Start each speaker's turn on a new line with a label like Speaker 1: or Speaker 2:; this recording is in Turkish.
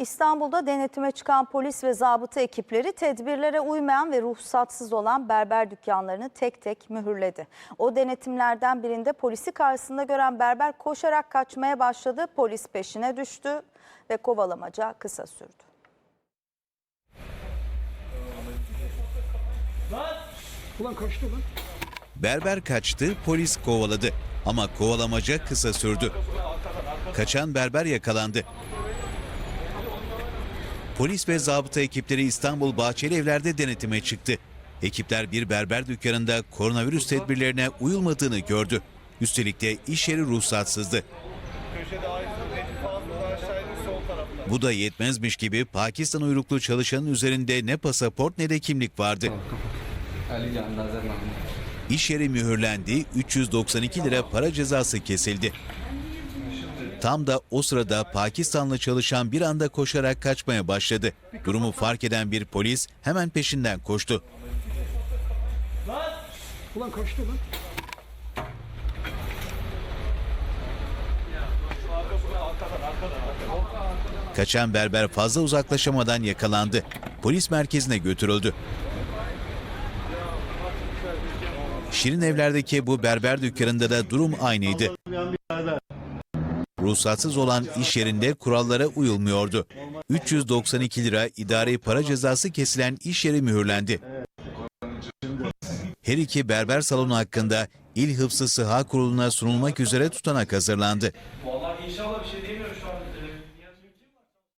Speaker 1: İstanbul'da denetime çıkan polis ve zabıta ekipleri tedbirlere uymayan ve ruhsatsız olan berber dükkanlarını tek tek mühürledi. O denetimlerden birinde polisi karşısında gören berber koşarak kaçmaya başladı. Polis peşine düştü ve kovalamaca kısa sürdü.
Speaker 2: Ulan kaçtı lan.
Speaker 3: Berber kaçtı, polis kovaladı. Ama kovalamaca kısa sürdü. Kaçan berber yakalandı. Polis ve zabıta ekipleri İstanbul Bahçeli Evler'de denetime çıktı. Ekipler bir berber dükkanında koronavirüs tedbirlerine uyulmadığını gördü. Üstelik de iş yeri ruhsatsızdı. Bu da yetmezmiş gibi Pakistan uyruklu çalışanın üzerinde ne pasaport ne de kimlik vardı. İş yeri mühürlendi, 392 lira para cezası kesildi. Tam da o sırada Pakistanlı çalışan bir anda koşarak kaçmaya başladı. Durumu fark eden bir polis hemen peşinden koştu.
Speaker 2: Ulan kaçtı lan.
Speaker 3: Kaçan berber fazla uzaklaşamadan yakalandı. Polis merkezine götürüldü. Şirin evlerdeki bu berber dükkanında da durum aynıydı. Ruhsatsız olan iş yerinde kurallara uyulmuyordu. 392 lira idari para cezası kesilen iş yeri mühürlendi. Her iki berber salonu hakkında İl Hıfzı Sıha Kurulu'na sunulmak üzere tutanak hazırlandı.
Speaker 4: Vallahi inşallah bir şey